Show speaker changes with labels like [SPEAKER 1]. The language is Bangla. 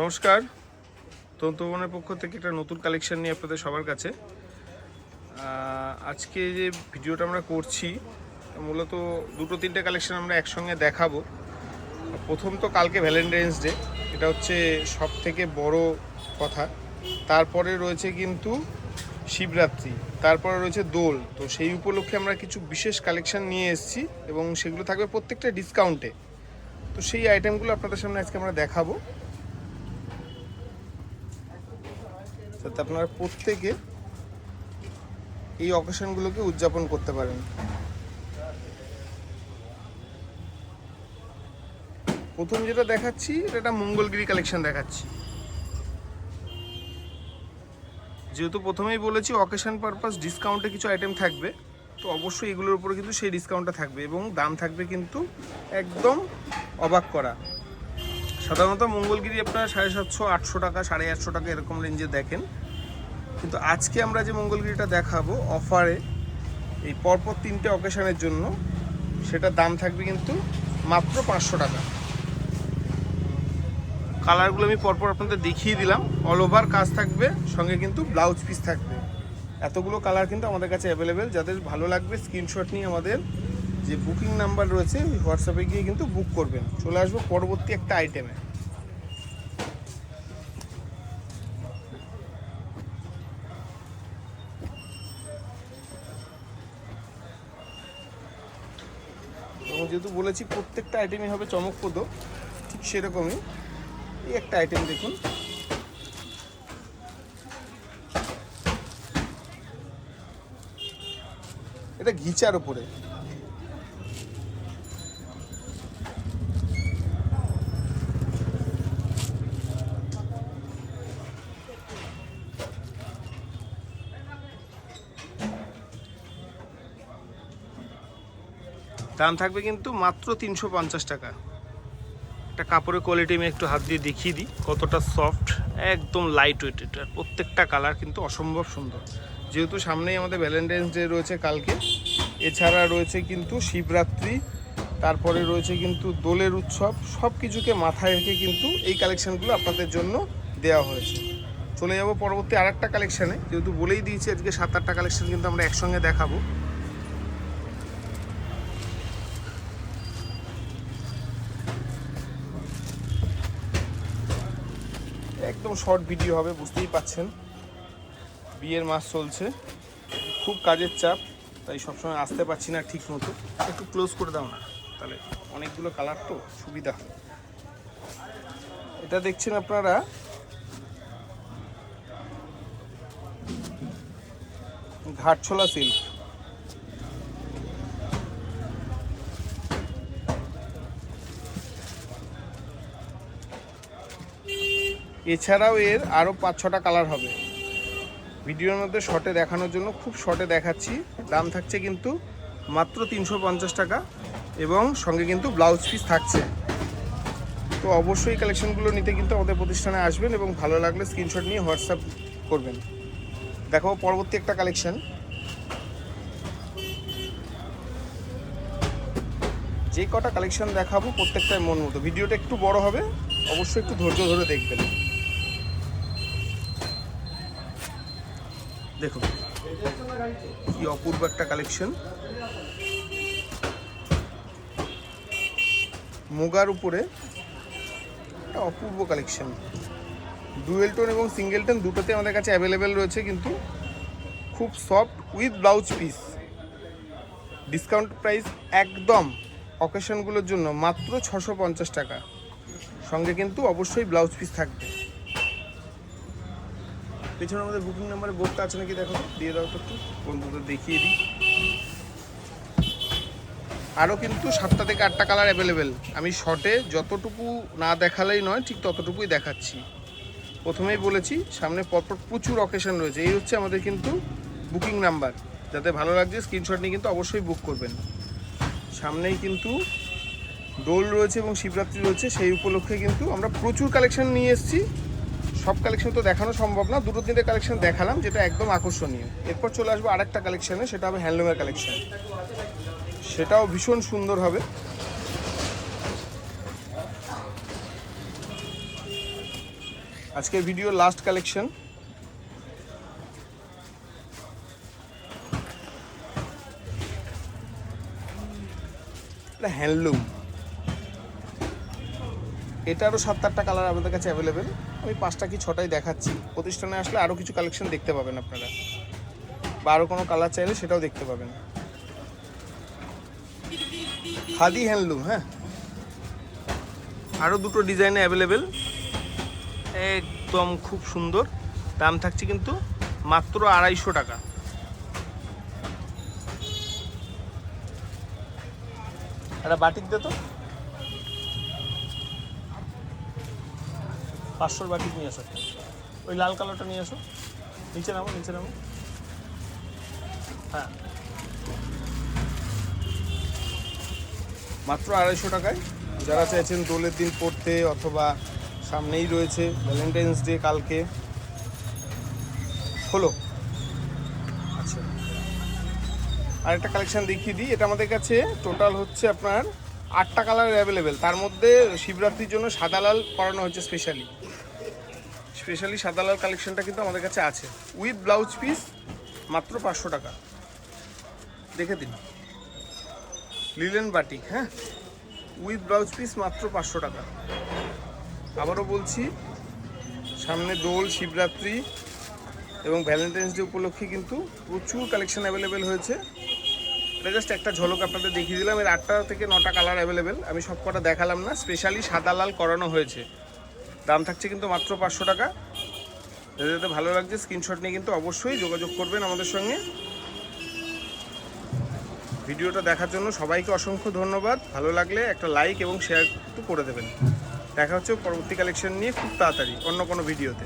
[SPEAKER 1] নমস্কার। তন্তুবনের পক্ষ থেকে একটা নতুন কালেকশন নিয়ে আপনাদের সবার কাছে। আজকে যে ভিডিওটা আমরা করছি, মূলত দুটো তিনটে কালেকশন আমরা একসঙ্গে দেখাবো। প্রথম তো কালকে ভ্যালেন্টাইন্স ডে এটা হচ্ছে সব থেকে বড় কথা। তারপরে রয়েছে কিন্তু শিবরাত্রি, তারপরে রয়েছে দোল। তো সেই উপলক্ষে আমরা কিছু বিশেষ কালেকশন নিয়ে এসেছি এবং সেগুলো থাকবে প্রত্যেকটা ডিসকাউন্টে তো সেই আইটেমগুলো আপনাদের সামনে আজকে আমরা দেখাবো। যাতে আপনারা প্রত্যেকে এই অকেশনগুলোকে উদযাপন করতে পারেন। প্রথম যেটা দেখাচ্ছি, এটা মঙ্গলগিরি কালেকশন দেখাচ্ছি। যেহেতু প্রথমেই বলেছি অকেশন পারপাস ডিসকাউন্টে কিছু আইটেম থাকবে, তো অবশ্যই এগুলোর উপরে কিন্তু সেই ডিসকাউন্টটা থাকবে এবং দাম থাকবে কিন্তু একদম অবাক করা। সাধারণত মঙ্গলগিরি আপনারা সাড়ে সাতশো, আটশো টাকা, সাড়ে আটশো টাকা এরকম রেঞ্জে দেখেন। কিন্তু আজকে আমরা যে মঙ্গলগিরিটা দেখাবো অফারে এই পরপর তিনটে অকেশনের জন্য সেটার দাম থাকবে কিন্তু মাত্র পাঁচশো টাকা। কালারগুলো আমি পরপর আপনাদের দেখিয়ে দিলাম। অল ওভার কাজ থাকবে, সঙ্গে কিন্তু ব্লাউজ পিস থাকবে। এতগুলো কালার কিন্তু আমাদের কাছে অ্যাভেলেবেল যাদের ভালো লাগবে স্ক্রিনশট নিয়ে আমাদের যে বুকিং নাম্বার রয়েছে হোয়াটসঅ্যাপে গিয়ে কিন্তু বুক করবেন। চলে আসব পরবর্তী একটা আইটেমে যেহেতু বলেছি প্রত্যেকটা আইটেমই হবে চমকপ্রদ, ঠিক সেরকমই। এই একটা আইটেম দেখুন। এটা ঘিচার উপরে। দাম থাকবে কিন্তু মাত্র তিনশো পঞ্চাশ টাকা। একটা কাপড়ের কোয়ালিটি আমি একটু হাত দিয়ে দেখিয়ে দিই, কতটা সফট একদম লাইট ওয়েট এটা প্রত্যেকটা কালার কিন্তু অসম্ভব সুন্দর। যেহেতু সামনেই আমাদের ভ্যালেন্টাইন্স ডে রয়েছে কালকে, এছাড়া রয়েছে কিন্তু শিবরাত্রি, তারপরে রয়েছে কিন্তু দোলের উৎসব সব কিছুকে মাথায় রেখে কিন্তু এই কালেকশানগুলো আপনাদের জন্য দেওয়া হয়েছে। চলে যাব পরবর্তী আরেকটা কালেকশানে যেহেতু বলেই দিয়েছি আজকে সাত আটটা কালেকশান কিন্তু আমরা একসঙ্গে দেখাবো। একদম শর্ট ভিডিও হবে, বুঝতেই পাচ্ছেন। বিয়ের মাস চলছে। খুব কাজের চাপ, তাই সবসময় আসতে পারছি না ঠিক মতো একটু ক্লোজ করে দাও না, তাহলে অনেকগুলো কালার তো সুবিধা এটা দেখছেন আপনারা? ঘাটছোলা সিল্ক এছাড়াও এর আরও পাঁচ ছটা কালার হবে। ভিডিওর মধ্যে শর্টে দেখানোর জন্য খুব শর্টে দেখাচ্ছি। দাম থাকছে কিন্তু মাত্র তিনশো পঞ্চাশ টাকা এবং সঙ্গে কিন্তু ব্লাউজ পিস থাকছে। তো অবশ্যই কালেকশনগুলো নিতে কিন্তু আমাদের প্রতিষ্ঠানে আসবেন এবং ভালো লাগলে স্ক্রিনশট নিয়ে হোয়াটসঅ্যাপ করবেন। দেখাবো পরবর্তী একটা কালেকশন যে কটা কালেকশন দেখাবো প্রত্যেকটাই মন মতো। ভিডিওটা একটু বড় হবে, অবশ্যই একটু ধৈর্য ধরে দেখবেন। দেখুন, কি অপূর্ব একটা কালেকশন মুগার উপরে একটা অপূর্ব কালেকশন ডুয়েল টোন এবং সিঙ্গেল টোন দুটোতে আমাদের কাছে অ্যাভেলেবেল রয়েছে, কিন্তু খুব soft with blouse piece discount price একদম অকেশনগুলোর জন্য মাত্র ছশো টাকা। সঙ্গে কিন্তু অবশ্যই ব্লাউজ পিস থাকবে। পেছনে আমাদের বুকিং নাম্বারে বোর্ডটা আছে নাকি দেখো? দিয়ে দাও একটু বন্ধুদের দেখিয়ে দিই। আরও কিন্তু সাতটা থেকে আটটা কালার অ্যাভেলেবেল আমি শর্টে যতটুকু না দেখালেই নয়, ঠিক ততটুকুই দেখাচ্ছি। প্রথমেই বলেছি, সামনে পরপর প্রচুর অকেশন রয়েছে। এই হচ্ছে আমাদের কিন্তু বুকিং নাম্বার যাতে ভালো লাগছে স্ক্রিনশট নিয়ে কিন্তু অবশ্যই বুক করবেন। সামনেই কিন্তু দোল রয়েছে এবং শিবরাত্রি রয়েছে। সেই উপলক্ষে কিন্তু আমরা প্রচুর কালেকশন নিয়ে এসেছি। সব কালেকশন তো দেখানো সম্ভব না, দুটো তিনটে কালেকশন দেখালাম, যেটা একদম আকর্ষণীয়। এরপর চলে আসব আরেকটা কালেকশনে সেটা হবে হ্যান্ডলুমের কালেকশন সেটাও ভীষণ সুন্দর হবে। আজকের ভিডিও লাস্ট কালেকশন হ্যান্ডলুম এটারও সাত আটটা কালার আমাদের কাছে অ্যাভেলেবেল আমি পাঁচটা কি ছটাই দেখাচ্ছি। প্রতিষ্ঠানে আসলে আরও কিছু কালেকশন দেখতে পাবেন আপনারা। বা আরও কোনো কালার চাইলে সেটাও দেখতে পাবেন। খাদি হ্যান্ডলুম হ্যাঁ? আরও দুটো ডিজাইনে অ্যাভেলেবেল একদম খুব সুন্দর। দাম থাকছে কিন্তু মাত্র আড়াইশো টাকা। একটা বাটিক দে তো। পাঁচশোর বাটিক নিয়ে আসো ওই লাল কালারটা নিয়ে আসো নিচে নামো নিচে নামো। হ্যাঁ। মাত্র আড়াইশো টাকায়। যারা চাইছেন দোলের দিন পড়তে অথবা সামনেই রয়েছে ভ্যালেন্টাইন্স ডে কালকে হলো। আচ্ছা। আরেকটা কালেকশান দেখিয়ে দিই। এটা আমাদের কাছে টোটাল হচ্ছে আপনার আটটা কালার অ্যাভেলেবেল তার মধ্যে শিবরাত্রির জন্য সাদা লাল করানো হচ্ছে স্পেশালি স্পেশালি সাদা লাল কালেকশনটা কিন্তু আমাদের কাছে আছে। উইথ ব্লাউজ পিস মাত্র পাঁচশো টাকা। দেখে দিন। লিলেন বাটিক হ্যাঁ? উইথ ব্লাউজ পিস মাত্র পাঁচশো টাকা। আবারও বলছি, সামনে দোল, শিবরাত্রি এবং ভ্যালেন্টাইন্স ডে উপলক্ষে কিন্তু প্রচুর কালেকশন অ্যাভেলেবেল হয়েছে। এটা জাস্ট একটা ঝলক আপনাদের দেখিয়ে দিলাম। এর আটটা থেকে নটা কালার অ্যাভেলেবেল আমি সব কটা দেখালাম না। স্পেশালি সাদা, লাল করানো হয়েছে। দাম থাকছে কিন্তু মাত্র পাঁচশো টাকা। যাতে ভালো লাগছে স্ক্রিনশট নিয়ে কিন্তু অবশ্যই যোগাযোগ করবেন আমাদের সঙ্গে। ভিডিওটা দেখার জন্য সবাইকে অসংখ্য ধন্যবাদ। ভালো লাগলে একটা লাইক এবং শেয়ার একটু করে দেবেন। দেখা হচ্ছে পরবর্তী কালেকশন নিয়ে খুব তাড়াতাড়ি অন্য কোনো ভিডিওতে